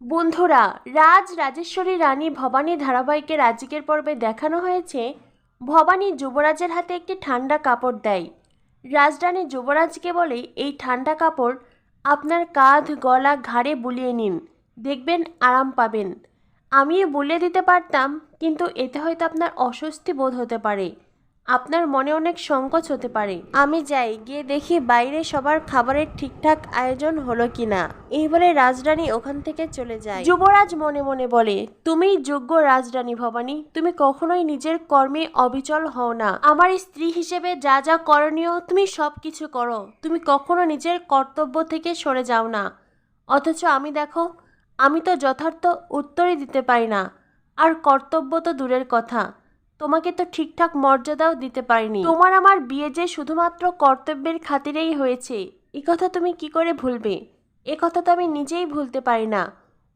বন্ধুরা, রাজ রাজেশ্বরী রানী ভবানী ধারাবাহিকের রাজিকের পর্বে দেখানো হয়েছে ভবানী যুবরাজের হাতে একটি ঠান্ডা কাপড় দেয়। রাজরানী যুবরাজকে বলে, এই ঠান্ডা কাপড় আপনার কাঁধ, গলা, ঘাড়ে বুলিয়ে নিন, দেখবেন আরাম পাবেন। আমিও বুলিয়ে দিতে পারতাম, কিন্তু এতে হয়তো আপনার অস্বস্তি বোধ হতে পারে। আপনার মনে অনেক সংকোচ হতে পারে। আমি যাই, গিয়ে দেখি বাইরে সবার খাবারের ঠিকঠাক আয়োজন হলো কিনা। এই বলে রাজরানী ওখান থেকে চলে যায়। যুবরাজ মনে মনে বলে তুমিই যোগ্য রাজরানী ভবানী, তুমি কখনোই নিজের কর্মে অবিচল হও না। আমার স্ত্রী হিসেবে যা যা করণীয়, তুমি সব কিছু করো। তুমি কখনো নিজের কর্তব্য থেকে সরে যাও না। অথচ আমি দেখো, আমি তো যথার্থ উত্তরই দিতে পারি না। আর কর্তব্য তো দূরের কথা। তোমাকে তো ঠিকঠাক মর্যাদাও দিতে পারিনি। তোমার আমার বিয়ে যে শুধুমাত্র কর্তব্যের খাতিরেই হয়েছে, এ কথা তুমি কি করে ভুলবে? এ কথা তো আমি নিজেই ভুলতে পারি না।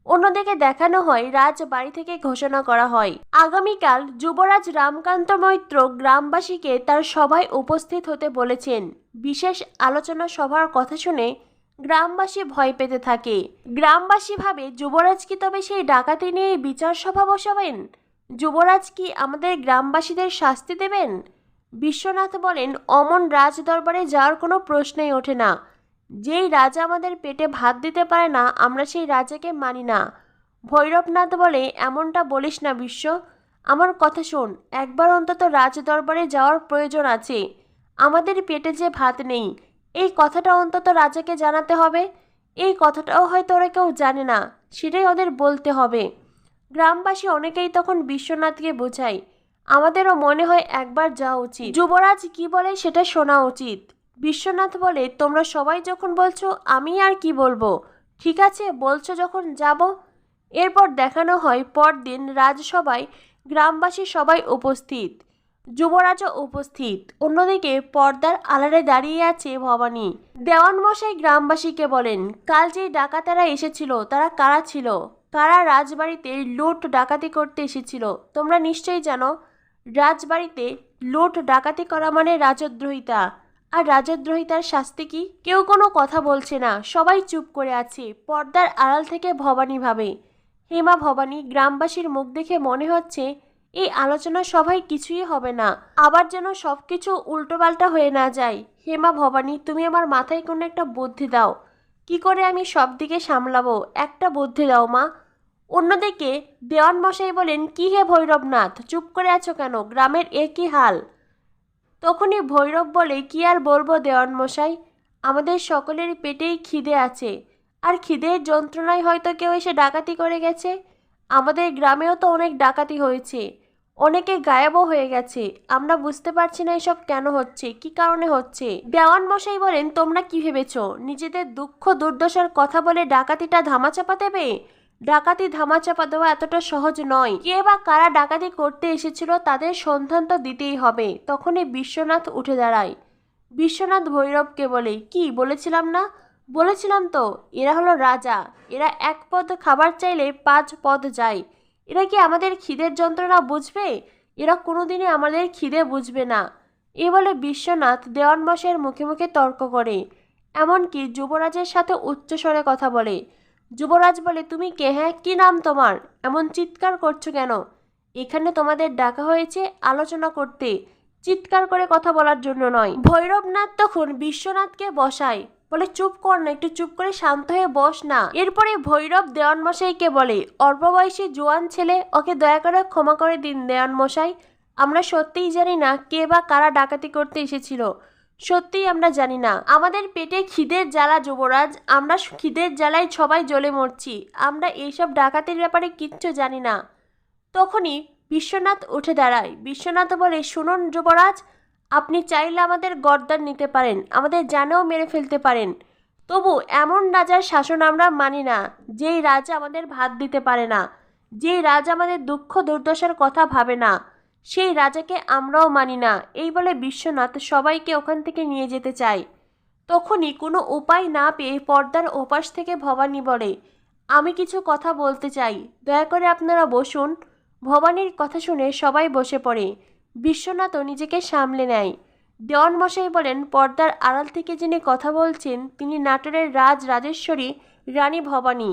অন্যদিকে দেখানো হয়, রাজ বাড়ি থেকে ঘোষণা করা হয়। আগামীকাল যুবরাজ রামকান্ত মৈত্র গ্রামবাসীকে তার সভায় উপস্থিত হতে বলেছেন। বিশেষ আলোচনা সভার কথা শুনে গ্রামবাসী ভয় পেতে থাকে। গ্রামবাসী ভাবে, যুবরাজ কি তবে সেই ডাকাতি নিয়ে বিচার সভা বসাবেন? যুবরাজ কি আমাদের গ্রামবাসীদের শাস্তি দেবেন? বিশ্বনাথ বলেন, অমন রাজ দরবারে যাওয়ার কোনো প্রশ্নই ওঠে না। যেই রাজা আমাদের পেটে ভাত দিতে পারে না, আমরা সেই রাজাকে মানি না। ভৈরবনাথ বলে, এমনটা বলিস না বিশ্ব। আমার কথা শোন, একবার অন্তত রাজ দরবারে যাওয়ার প্রয়োজন আছে। আমাদের পেটে যে ভাত নেই, এই কথাটা অন্তত রাজাকে জানাতে হবে। এই কথাটাও হয়তো ওরা কেউ জানে না, সেটাই ওদের বলতে হবে। গ্রামবাসী অনেকেই তখন বিশ্বনাথকে বোঝায়, আমাদেরও মনে হয় একবার যাওয়া উচিত। যুবরাজ কি বলে সেটা শোনা উচিত। বিশ্বনাথ বলে, তোমরা সবাই যখন বলছো, আমি আর কি বলব? ঠিক আছে, বলছো যখন, যাব। এরপর দেখানো হয়, পরদিন রাজসভায় গ্রামবাসী সবাই উপস্থিত। যুবরাজও উপস্থিত। অন্যদিকে পর্দার আলারে দাঁড়িয়ে আছে ভবানী। দেওয়ান মশাই গ্রামবাসীকে বলেন, কাল যে ডাকাতেরা এসেছিল, তারা কারা ছিল? কারা রাজবাড়িতে লুট ডাকাতি করতে এসেছিল? তোমরা নিশ্চয়ই জানো, রাজবাড়িতে লুট ডাকাতি করা মানে রাজদ্রোহিতা। আর রাজদ্রোহিতার শাস্তি কি? কেউ কোনো কথা বলছে না। সবাই চুপ করে আছে, পর্দার আড়াল থেকে ভবানী ভাবে। হেমা ভবানী, গ্রামবাসীর মুখ দেখে মনে হচ্ছে, এই আলোচনা সভায় কিছুই হবে না। আবার যেন সব কিছু উল্টোপাল্টা হয়ে না যায়। হেমা ভবানী, তুমি আমার মাথায় কোনো একটা বুদ্ধি দাও। কি করে আমি সব দিকে সামলাবো? একটা বুদ্ধি দাও, মা। অন্যদিকে দেওয়ান মশাই বলেন, কি হে ভৈরবনাথ? চুপ করে আছো কেন? গ্রামের এ কি হাল? তখনই ভৈরব বলে, কি আর বলব দেওয়ান মশাই? আমাদের সকলের পেটেই খিদে আছে। আর খিদের যন্ত্রণায় হয়তো কেউ এসে ডাকাতি করে গেছে। আমাদের গ্রামেও তো অনেক ডাকাতি হয়েছে। অনেকে গায়েবও হয়ে গেছে। আমরা বুঝতে পারছি না এসব কেন হচ্ছে? কি কারণে হচ্ছে? দেওয়ান মশাই বলেন, তোমরা কি ভেবেছো? নিজেদের দুঃখ দুর্দশার কথা বলে ডাকাতিটা ধামাচাপা দেবে? ডাকাতি ধামাচাপা দেওয়া এতটা সহজ নয়। কে বা কারা ডাকাতি করতে এসেছিল তাদের সন্ধান তো দিতেই হবে। তখনই বিশ্বনাথ উঠে দাঁড়ায়। বিশ্বনাথ ভৈরবকে বলে? কি, বলেছিলাম না? বলেছিলাম তো, এরা হলো রাজা। এরা এক পদ খাবার চাইলে পাঁচ পদ যায়। এরা কি আমাদের খিদের যন্ত্রণা বুঝবে? এরা কোনোদিনই আমাদের খিদে বুঝবে না। এ বলে বিশ্বনাথ দেওয়ান মশাইয়ের মুখে মুখে তর্ক করে। এমনকি যুবরাজের সাথে উচ্চস্বরে কথা বলে। যুবরাজ বলে, তুমি কে হ্যাঁ? কি নাম তোমার? এমন চিৎকার করছ কেন? এখানে তোমাদের ডাকা হয়েছে আলোচনা করতে। চিৎকার করে কথা বলার জন্য নয়। ভৈরবনাথ তখন বিশ্বনাথকে বসায়। বলে, চুপ কর না, একটু চুপ করে শান্ত হয়ে বস না। এরপরে ভৈরব দেওয়ান মশাইকে বলে অল্প বয়সী জোয়ান ছেলে, ওকে দয়া করে ক্ষমা করে দিন দেওয়ান মশাই আমরা সত্যিই জানি না কে বা কারা ডাকাতি করতে এসেছিল। সত্যিই আমরা জানি না। আমাদের পেটে খিদের জ্বালা যুবরাজ, আমরা খিদের জ্বালায় সবাই জ্বলে মরছি। আমরা এইসব ডাকাতির ব্যাপারে কিচ্ছু জানি না। তখনই বিশ্বনাথ উঠে দাঁড়ায়। বিশ্বনাথ বলে, শুনুন যুবরাজ, আপনি চাইলে আমাদের গর্দান নিতে পারেন। আমাদের জানেও মেরে ফেলতে পারেন। তবু এমন রাজার শাসন আমরা মানি না, যেই রাজা আমাদের ভাত দিতে পারে না। যেই রাজা আমাদের দুঃখ দুর্দশার কথা ভাবে না। সেই রাজাকে আমরাও মানি না। এই বলে বিশ্বনাথ সবাইকে ওখান থেকে নিয়ে যেতে চায়। তখনই কোনো উপায় না পেয়ে পর্দার ওপাশ থেকে ভবানী বলে, আমি কিছু কথা বলতে চাই। দয়া করে আপনারা বসুন। ভবানীর কথা শুনে সবাই বসে পড়ে। বিশ্বনাথও নিজেকে সামলে নেয়। দেওয়ান মশাই বলেন, পর্দার আড়াল থেকে যিনি কথা বলছেন, তিনি নাটোরের রাজ রাজেশ্বরী রানী ভবানী।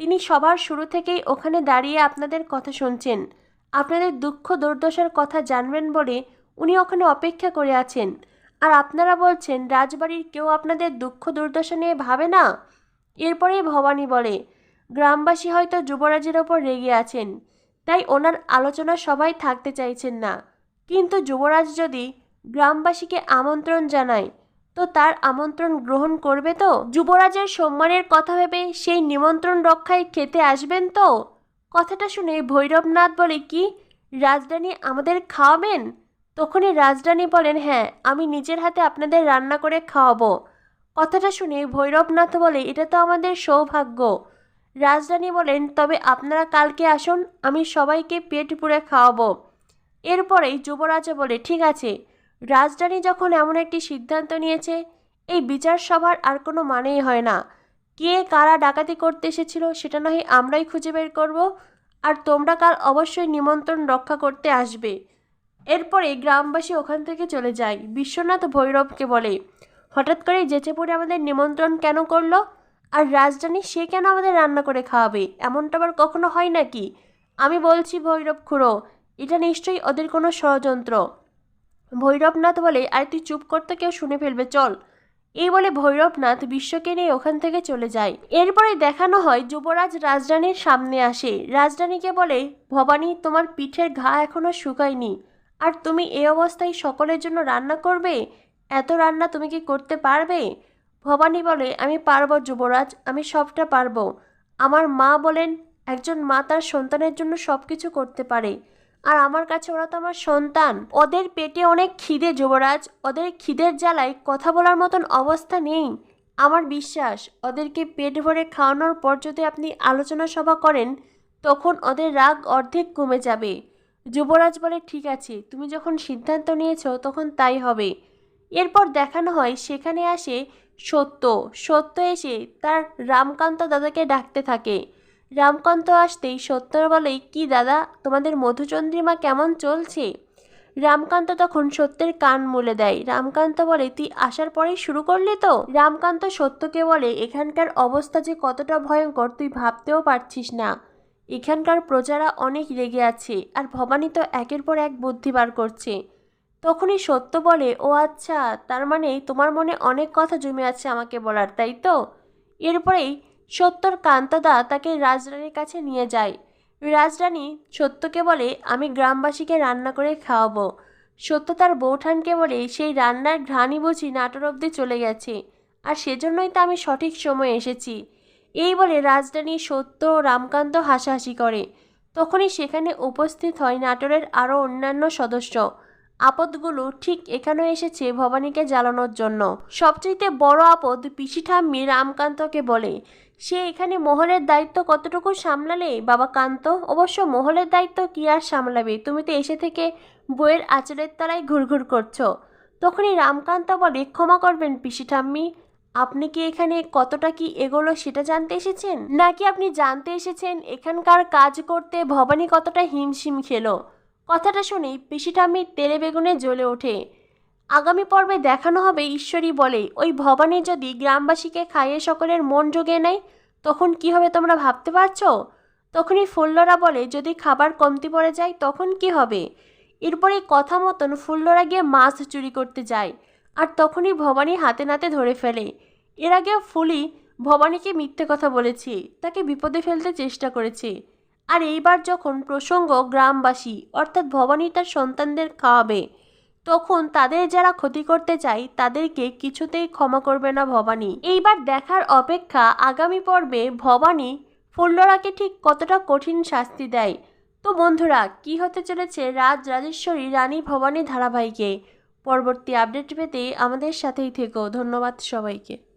তিনি সবার শুরু থেকেই ওখানে দাঁড়িয়ে আপনাদের কথা শুনছেন। আপনাদের দুঃখ দুর্দশার কথা জানবেন বলে উনি ওখানে অপেক্ষা করে আছেন। আর আপনারা বলছেন, রাজবাড়ির কেউ আপনাদের দুঃখ দুর্দশা নিয়ে ভাবে না? এরপরেই ভবানী বলে, গ্রামবাসী হয়তো যুবরাজের ওপর রেগে আছেন। তাই ওনার আলোচনা সবাই থাকতে চাইছেন না। কিন্তু যুবরাজ যদি গ্রামবাসীকে আমন্ত্রণ জানায়, তো তার আমন্ত্রণ গ্রহণ করবে তো? যুবরাজের সম্মানের কথা ভেবে সেই নিমন্ত্রণ রক্ষায় খেতে আসবেন তো? কথাটা শুনে ভৈরবনাথ বলে, কি? রাজরানী আমাদের খাওয়াবেন? তখনই রাজরানী বলেন হ্যাঁ আমি নিজের হাতে আপনাদের রান্না করে খাওয়াবো। কথাটা শুনে ভৈরবনাথ বলে, এটা তো আমাদের সৌভাগ্য। রাজরানী বলেন, তবে আপনারা কালকে আসুন, আমি সবাইকে পেট পুড়ে খাওয়াবো। এরপরেই যুবরাজা বলে, ঠিক আছে। রাজরানী যখন এমন একটি সিদ্ধান্ত নিয়েছে, এই বিচার সভার আর কোনো মানেই হয় না। কে কারা ডাকাতি করতে এসেছিল সেটা নয়, আমরাই খুঁজে বের করব। আর তোমরা কাল অবশ্যই নিমন্ত্রণ রক্ষা করতে আসবে। এরপরে গ্রামবাসী ওখান থেকে চলে যায়। বিশ্বনাথ ভৈরবকে বলে, হঠাৎ করে যেচে পড়ে আমাদের নিমন্ত্রণ কেন করল? আর রাজরানী সে কেন আমাদের রান্না করে খাওয়াবে? এমনটা আবার কখনো হয় নাকি? আমি বলছি ভৈরব খুঁড়ো, এটা নিশ্চয়ই ওদের কোনো ষড়যন্ত্র। ভৈরবনাথ বলে, আর তুই চুপ করতে কেউ শুনে ফেলবে, চল। এই বলে ভৈরবনাথ বিশ্বকে নিয়ে ওখান থেকে চলে যায়। এরপরে দেখানো হয় যুবরাজ রাজরানীর সামনে আসে। রাজরানীকে বলে, ভবানী, তোমার পিঠের ঘা এখনও শুকায়নি। আর তুমি এই অবস্থায় সকলের জন্য রান্না করবে? এত রান্না তুমি কি করতে পারবে? ভবানী বলে, আমি পারব যুবরাজ, আমি সবটা পারব। আমার মা বলেন, একজন মা তার সন্তানের জন্য সব কিছু করতে পারে। আর আমার কাছে ওরা তো আমার সন্তান। ওদের পেটে অনেক খিদে যুবরাজ। ওদের খিদের জ্বালায় কথা বলার মতন অবস্থা নেই। আমার বিশ্বাস, ওদেরকে পেট ভরে খাওয়ানোর পর যদি আপনি আলোচনা সভা করেন, তখন ওদের রাগ অর্ধেক কমে যাবে। যুবরাজ বলে, ঠিক আছে, তুমি যখন সিদ্ধান্ত নিয়েছো, তখন তাই হবে। এরপর দেখানো হয়, সেখানে আসে সত্য। সত্য এসে তার রামকান্ত দাদাকে ডাকতে থাকে। রামকান্ত আসতেই সত্যর বলে, কি দাদা, তোমাদের মধুচন্দ্রিমা কেমন চলছে? রামকান্ত তখন সত্যের কান মুলে দেয়। রামকান্ত বলে, তুই আসার পরেই শুরু করলি তো? রামকান্ত সত্যকে বলে, এখানকার অবস্থা যে কতটা ভয়ঙ্কর, তুই ভাবতেও পারছিস না। এখানকার প্রজারা অনেক রেগে আছে, আর ভবানী তো একের পর এক বুদ্ধি বার করছে। তখনই সত্য বলে, ও আচ্ছা তার মানে তোমার মনে অনেক কথা জমে আছে আমাকে বলার, তাই তো? এরপরেই সত্যর কান্তদা তাকে রাজরানীর কাছে নিয়ে যায়। রাজরানী সত্যকে বলে, আমি গ্রামবাসীকে রান্না করে খাওয়াবো। সত্য তার বৌঠানকে বলে, সেই রান্নার ঘ্রাণই বুঝি নাটোর অব্দি চলে গেছে, আর সেজন্যই তো আমি সঠিক সময়ে এসেছি। এই বলে রাজরানী সত্য ও রামকান্ত হাসাহাসি করে। তখনই সেখানে উপস্থিত হয় নাটোরের আরও অন্যান্য সদস্য। আপদগুলো ঠিক এখানেও এসেছে ভবানীকে জ্বালানোর জন্য। সবচাইতে বড় আপদ পিসি ঠাম্মি রামকান্তকে বলে সে এখানে মহলের দায়িত্ব কতটুকু সামলালে? বাবা কান্ত অবশ্য মহলের দায়িত্ব কি আর সামলাবে? তুমি তো এসে থেকে বইয়ের আঁচলের তলায় ঘুরঘুর করছ। তখনই রামকান্ত বলে, ক্ষমা করবেন পিসি ঠাম্মি। আপনি কি এখানে কতটা কি এগোলো সেটা জানতে এসেছেন? নাকি আপনি জানতে এসেছেন এখানকার কাজ করতে ভবানী কতটা হিমশিম খেলো? কথাটা শুনেই পিসি ঠাম্মি তেলে বেগুনে জ্বলে ওঠে। আগামী পর্বে দেখানো হবে ঈশ্বরী বলে ওই ভবানী যদি গ্রামবাসীকে খাইয়ে সকলের মন জোগে নেয়, তখন কি হবে তোমরা ভাবতে পারছ? তখনই ফুল্লরা বলে, যদি খাবার কমতি পড়ে যায়, তখন কি হবে? এরপরে কথা মতন ফুল্লরা গিয়ে মাছ চুরি করতে যায়, আর তখনই ভবানী হাতে নাতে ধরে ফেলে। এর আগে ফুলি ভবানীকে মিথ্যে কথা বলেছে, তাকে বিপদে ফেলতে চেষ্টা করেছে। আর এইবার যখন প্রসঙ্গ গ্রামবাসী, অর্থাৎ ভবানী তার সন্তানদের খাওয়াবে তখন তাদের যারা ক্ষতি করতে চায়, তাদেরকে কিছুতেই ক্ষমা করবে না ভবানী। এইবার দেখার অপেক্ষা আগামী পর্বে ভবানী ফুল্লরাকে ঠিক কতটা কঠিন শাস্তি দেয়? তো বন্ধুরা, কি হতে চলেছে রাজ রাজেশ্বরী রানী ভবানী ধারাবাহিকে? পরবর্তী আপডেট পেতে আমাদের সাথেই থেকো। ধন্যবাদ সবাইকে।